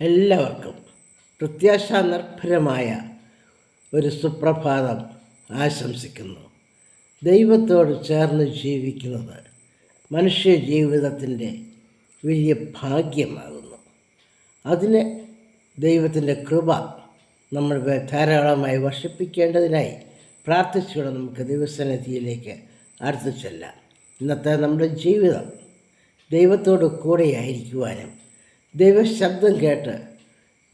എല്ലാവർക്കും പ്രത്യാശാനിർഭരമായ ഒരു സുപ്രഭാതം ആശംസിക്കുന്നു. ദൈവത്തോട് ചേർന്ന് ജീവിക്കുന്നത് മനുഷ്യ ജീവിതത്തിന്റെ വലിയ ഭാഗ്യമാകുന്നു. അതിന് ദൈവത്തിന്റെ കൃപ നമ്മൾ ധാരാളമായി വർഷിപ്പിക്കേണ്ടതിനായി പ്രാർത്ഥിച്ചുകൊണ്ട് നമുക്ക് ദൈവസന്നിധിയിലേക്ക് അടുത്തു ചെല്ലാം. ഇന്നത്തെ നമ്മുടെ ജീവിതം ദൈവത്തോട് കൂടെയായിരിക്കുവാനും ദൈവശബ്ദം കേട്ട്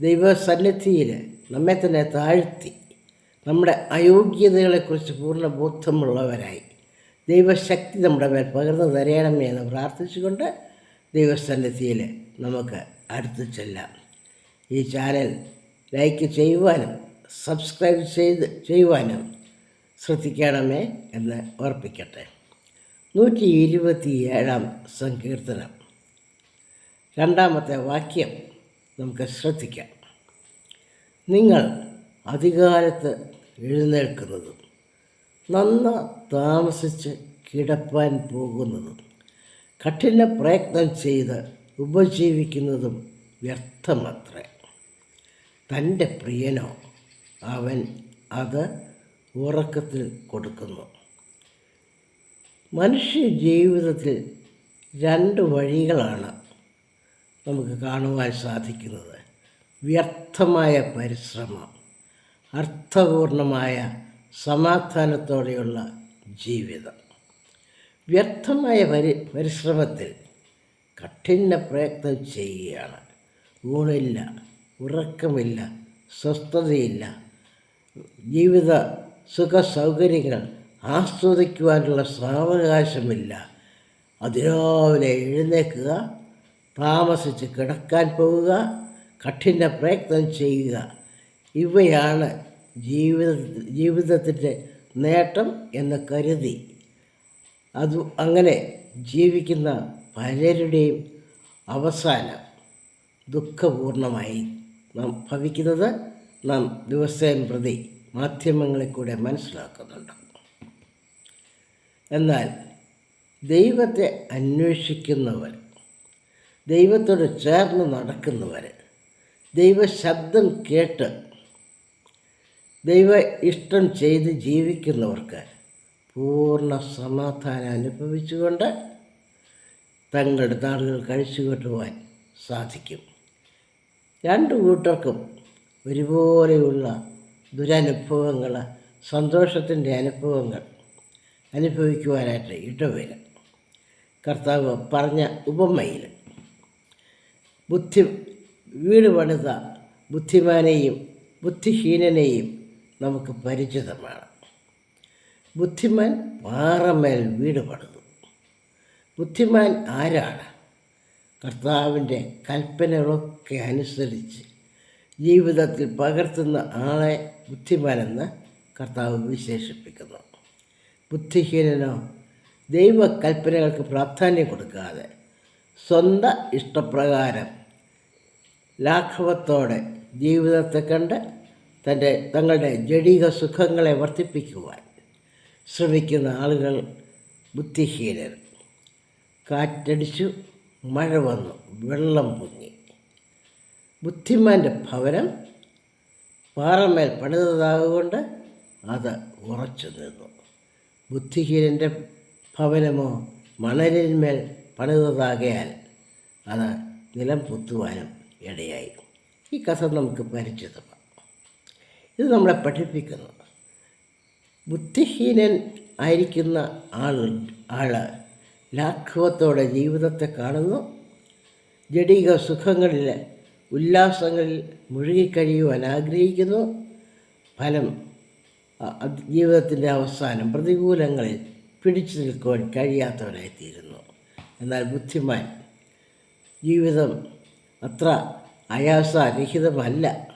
ദൈവസന്നിധിയിൽ നമ്മെ തന്നെ താഴ്ത്തി നമ്മുടെ അയോഗ്യതകളെക്കുറിച്ച് പൂർണ ബോധമുള്ളവരായി. ദൈവശക്തി നമ്മുടെ മേൽ പകർന്നു തരയണമേ എന്ന് പ്രാർത്ഥിച്ചുകൊണ്ട് ദൈവസന്നിധിയിൽ നമുക്ക് അടുത്ത് ചെല്ലാം. ഈ ചാനൽ ലൈക്ക് ചെയ്യുവാനും സബ്സ്ക്രൈബ് ചെയ്ത് ചെയ്യുവാനും ശ്രദ്ധിക്കണമേ എന്ന് ഓർപ്പിക്കട്ടെ. നൂറ്റി ഇരുപത്തി ഏഴാം സങ്കീർത്തനം. രണ്ടാമത്തെ വാക്യം നമുക്ക് ശ്രദ്ധിക്കാം. നിങ്ങൾ അധികാലത്ത് എഴുന്നേൽക്കുന്നതും നന്ന താമസിച്ച് കിടപ്പാൻ പോകുന്നതും കഠിന പ്രയത്നം ചെയ്ത് ഉപജീവിക്കുന്നതും വ്യർത്ഥമത്രേ. തന്റെ പ്രിയനോ അവൻ അത് ഉറക്കത്തിൽ കൊടുക്കുന്നു. മനുഷ്യ ജീവിതത്തിൽ രണ്ട് വഴികളാണ് നമുക്ക് കാണുവാൻ സാധിക്കുന്നത്. വ്യർത്ഥമായ പരിശ്രമം അർത്ഥപൂർണമായ സമാധാനത്തോടെയുള്ള ജീവിതം. വ്യർത്ഥമായ പരി പരിശ്രമത്തിൽ കഠിന പ്രയത്നം ചെയ്യുകയാണ്. ഊണില്ല ഉറക്കമില്ല സ്വസ്ഥതയില്ല. ജീവിത സുഖ സൗകര്യങ്ങൾ ആസ്വദിക്കുവാനുള്ള സാവകാശമില്ല. അതിരാവിലെ എഴുന്നേൽക്കുക താമസിച്ച് കിടക്കാൻ പോവുക കഠിന പ്രയത്നം ചെയ്യുക. ഇവയാണ് ജീവിത ജീവിതത്തിന്റെ നേട്ടം എന്ന് കരുതി. അത് അങ്ങനെ ജീവിക്കുന്ന പലരുടെയും അവസാനം ദുഃഖപൂർണമായി. നാം ഭവിക്കുന്നത് നാം ദിവസേന പ്രതി മാധ്യമങ്ങളിൽ കൂടെ മനസ്സിലാക്കുന്നുണ്ട്. എന്നാൽ ദൈവത്തെ അന്വേഷിക്കുന്നവർ ദൈവത്തോട് ചേർന്ന് നടക്കുന്നവർ ദൈവശബ്ദം കേട്ട് ദൈവ ഇഷ്ടം ചെയ്ത് ജീവിക്കുന്നവർക്ക് പൂർണ സമാധാനം അനുഭവിച്ചുകൊണ്ട് തങ്ങളുടെ നാളുകൾ കഴിച്ചു കൂട്ടുവാൻ സാധിക്കും. രണ്ട് കൂട്ടർക്കും ഒരുപോലെയുള്ള ദുരനുഭവങ്ങൾ സന്തോഷത്തിന്റെ അനുഭവങ്ങൾ അനുഭവിക്കുവാനായിട്ട് ഇടവരും. കർത്താവ് പറഞ്ഞ ഉപമയിൽ ബുദ്ധി വീട് പണിത ബുദ്ധിമാനെയും ബുദ്ധിഹീനനെയും നമുക്ക് പരിചിതമാണ്. ബുദ്ധിമാൻ പാറമേൽ വീട് പണിതു. ബുദ്ധിമാൻ ആരാണ്? കർത്താവിന്റെ കൽപ്പനകളൊക്കെ അനുസരിച്ച് ജീവിതത്തിൽ പകർത്തുന്ന ആളെ ബുദ്ധിമാനെന്ന് കർത്താവ് വിശേഷിപ്പിക്കുന്നു. ബുദ്ധിഹീനനോ ദൈവകൽപ്പനകൾക്ക് പ്രാധാന്യം കൊടുക്കാതെ സ്വന്തം ഇഷ്ടപ്രകാരം ലാഘവത്തോടെ ജീവിതത്തെ കണ്ട് തന്റെ തങ്ങളുടെ ജടിക സുഖങ്ങളെ വർദ്ധിപ്പിക്കുവാൻ ശ്രമിക്കുന്ന ആളുകൾ ബുദ്ധിഹീനർ. കാറ്റടിച്ചു മഴ വന്നു വെള്ളം പൊങ്ങി. ബുദ്ധിമാന്റെ ഭവനം പാറമേൽ പണിതതാകൊണ്ട് അത് ഉറച്ചു നിന്നു. ബുദ്ധിഹീനന്റെ ഭവനമോ മണലിന്മേൽ പണിതതാകയാൽ അത് നിലം പൊത്തുവാനും ഇടയായി. ഈ കഥ നമുക്ക് പരിചിതമാണ് ഇത് നമ്മളെ പഠിപ്പിക്കുന്നു ബുദ്ധിഹീനൻ ആയിരിക്കുന്ന ആൾ ആൾ ലാഘവത്തോടെ ജീവിതത്തെ കാണുന്നു. ജടിക സുഖങ്ങളിൽ ഉല്ലാസങ്ങളിൽ മുഴുകിക്കഴിയുവാൻ ആഗ്രഹിക്കുന്നു. ഫലം ജീവിതത്തിന്റെ അവസാനം പ്രതികൂലങ്ങളിൽ പിടിച്ചു നിൽക്കുവാൻ കഴിയാത്തവനായിത്തീരുന്നു എന്നാൽ ബുദ്ധിമാൻ. ജീവിതം അത്ര ആയാസരഹിതമല്ല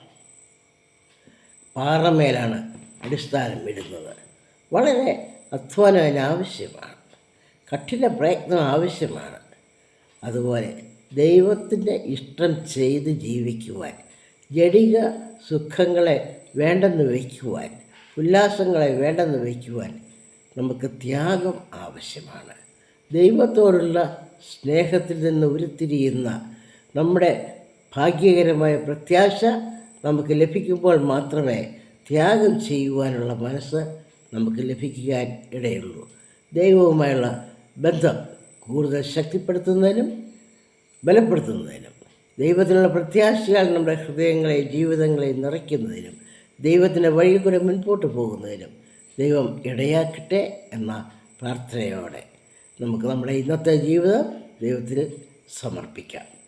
പാറമേലാണ് അടിസ്ഥാനം ഇടുന്നത്. വളരെ അധ്വാനം അതിനാവശ്യമാണ് കഠിന പ്രയത്നം ആവശ്യമാണ്. അതുപോലെ ദൈവത്തിന്റെ ഇഷ്ടം ചെയ്ത് ജീവിക്കുവാൻ ജടിക സുഖങ്ങളെ വേണ്ടെന്ന് വയ്ക്കുവാൻ ഉല്ലാസങ്ങളെ വേണ്ടെന്ന് വയ്ക്കുവാൻ നമുക്ക് ത്യാഗം ആവശ്യമാണ്. ദൈവത്തോടുള്ള സ്നേഹത്തിൽ നിന്ന് ഉരുത്തിരിയുന്ന നമ്മുടെ ഭാഗ്യകരമായ പ്രത്യാശ നമുക്ക് ലഭിക്കുമ്പോൾ മാത്രമേ ത്യാഗം ചെയ്യുവാനുള്ള മനസ്സ് നമുക്ക് ലഭിക്കാൻ ഇടയുള്ളൂ. ദൈവവുമായുള്ള ബന്ധം കൂടുതൽ ശക്തിപ്പെടുത്തുന്നതിനും ബലപ്പെടുത്തുന്നതിനും ദൈവത്തിനുള്ള പ്രത്യാശകൾ നമ്മുടെ ഹൃദയങ്ങളെ ജീവിതങ്ങളെ നിറയ്ക്കുന്നതിനും ദൈവത്തിന്റെ വഴി കൂടെ മുൻപോട്ട് പോകുന്നതിനും ദൈവം ഇടയാക്കട്ടെ എന്ന പ്രാർത്ഥനയോടെ നമുക്ക് നമ്മുടെ ഇന്നത്തെ ജീവിതം ദൈവത്തിൽ സമർപ്പിക്കാം.